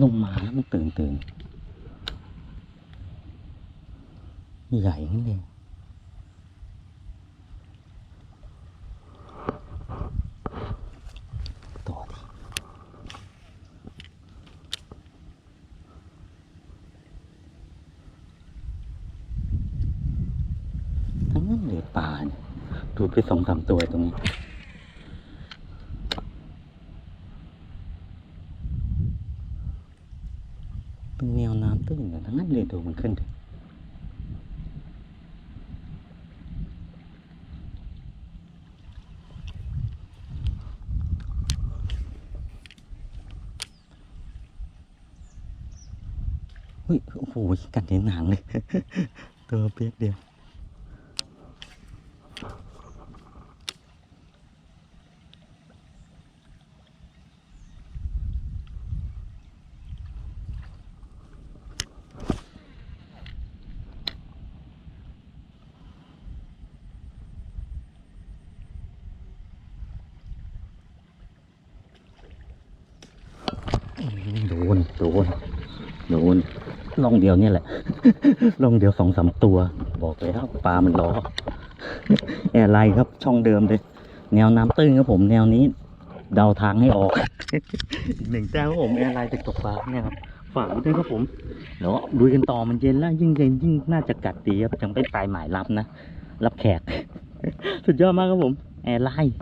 ลงมาแล้วมันตื่นตื่นใหญ่ขึ้นเลยตัวดิทั้งนั้นเลยปลาเนี่ยดูไปสองสามตัวตรงนี้ เป็นแนวน้ำตื้นนะทั้งนั้นเลยดูมัน โดนโดนโดนลองเดียวนี่แหละลองเดียวสองสามตัว บอกเลยครับปลามันล้อแอร์ไลน์ครับช่องเดิมเลย แนวน้ำตื้นครับผมแนวนี้เดาทางให้ออกอีกหนึ่งแต้มครับผมแอร์ไลน์ตกตกปลาเนี่ยครับฝากไว้ด้วยครับผมเดี๋ยวลุยกันต่อมันเย็นแล้วยิ่งเย็นยิ่งน่าจะกัดดีครับยังไม่ปลายหมายรับนะ รับแขก สุดยอดมากครับผม แอร์ไลน์